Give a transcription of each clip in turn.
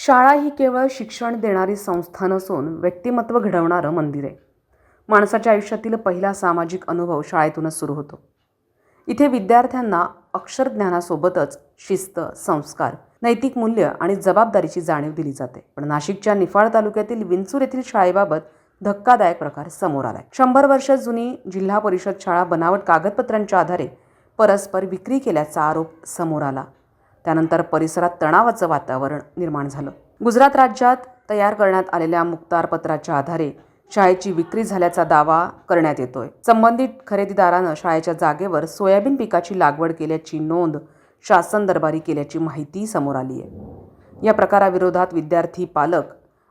शाळा ही केवळ शिक्षण देणारी संस्था नसून व्यक्तिमत्व घडवणारं मंदिर आहे. माणसाच्या आयुष्यातील पहिला सामाजिक अनुभव शाळेतूनच सुरू होतो. इथे विद्यार्थ्यांना अक्षरज्ञानासोबतच शिस्त संस्कार नैतिक मूल्य आणि जबाबदारीची जाणीव दिली जाते. पण नाशिकच्या निफाड तालुक्यातील विंचूर येथील शाळेबाबत धक्कादायक प्रकार समोर आलाय. शंभर वर्ष जुनी जिल्हा परिषद शाळा बनावट कागदपत्रांच्या आधारे परस्पर विक्री केल्याचा आरोप समोर आला. त्यानंतर परिसरात तणावाचं वातावरण निर्माण झालं. गुजरात राज्यात तयार करण्यात आलेल्या मुक्तारपत्राच्या आधारे शाळेची विक्री झाल्याचा दावा करण्यात येतोय. संबंधित खरेदीदारानं शाळेच्या जागेवर सोयाबीन पिकाची लागवड केल्याची नोंद शासन दरबारी केल्याची माहिती समोर आली आहे या प्रकाराविरोधात विद्यार्थी पालक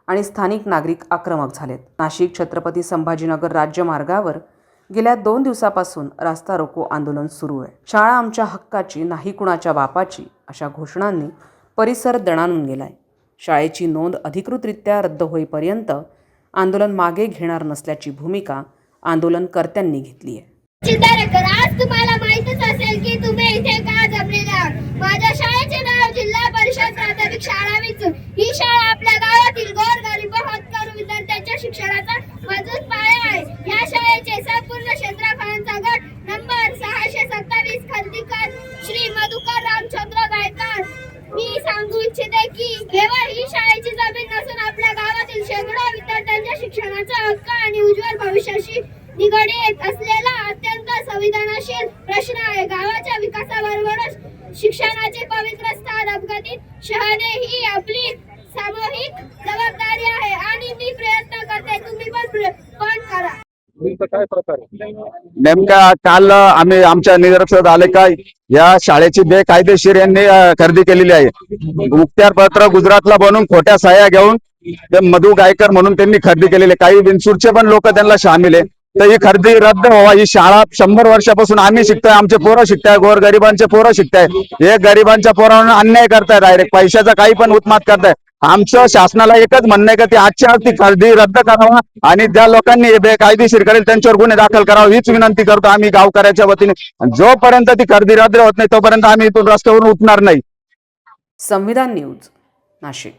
आणि स्थानिक नागरिक आक्रमक झालेत. नाशिक छत्रपती संभाजीनगर राज्यमार्गावर गेल्या दोन दिवसापासून रास्ता रोको आंदोलन सुरू आहे. शाळा आमच्या हक्काची नाही कुणाच्या बापाची अशा घोषणांनी परिसर दणाणून गेलाय. शाळेची नोंद अधिकृतरित्या रद्द होईपर्यंत आंदोलन मागे घेणार नसल्याची भूमिका आंदोलनकर्त्यांनी घेतली आहे. आज तुम्हाला माहितच असेल की तुम्ही इथे का जमलेले आहात माझ्या शाळेचे नाव जिल्हा परिषद प्राथमिक शाळा विचूर ही शाळा आपल्या गावातील गोर गरीब होतकरू विद्यार्थ्यांच्या शिक्षणाचा मजबूत पाया आहे या शाळेचे संपूर्ण क्षेत्रफळांचा गट नंबर सहाशे सत्तावीस खंदीकर श्री मधुकर रामचंद्र गायकवाड मी सांगू इच्छिते की केवळ ही शाळेची जमीन नसून आपल्या गावातील शेकडो विद्यार्थ्यांच्या शिक्षणाचा हक्क आणि उज्ज्वल भविष्याशी निगडीत असलेला अत्यंत संविधानशील प्रश्न आहे. गावाच्या विकासाबरोबरच शिक्षणाचे पवित्र स्थान अपघातीत शहाणे ही आपली सामूहिक जबाबदारी आहे आणि मी प्रयत्न करते. तुम्ही पण पण करा. नेमका काल आम्ही आमच्या निदर्शनात आले काय? या शाळेची बेकायदेशीर यांनी खरेदी केलेली आहे. मुक्त्यार पत्र गुजरातला बनवून खोट्या साह्या घेऊन ते मधु गायकर म्हणून त्यांनी खरेदी केलेली आहे. काही विनसूरचे पण लोक त्यांना सामील आहे. तर ही खरेदी रद्द व्हावा. ही शाळा शंभर वर्षापासून आम्ही शिकतोय. आमचे पोरं शिकताय गोर गरिबांचे पोरं शिकताय हे गरिबांच्या पोरांना अन्याय करताय डायरेक्ट पैशाचा काही पण उत्मात करताय आमचं शासनाला एकच म्हणणं आहे का ती आजच्या आज ती खरेदी रद्द करावा आणि ज्या लोकांनी बेकायदेशीर करेल त्यांच्यावर गुन्हे दाखल करावा हीच विनंती करतो आम्ही गावकऱ्याच्या वतीने. जोपर्यंत ती खरेदी रद्द होत नाही तोपर्यंत आम्ही इथून रस्त्यावरून उठणार नाही. संविधान न्यूज नाशिक.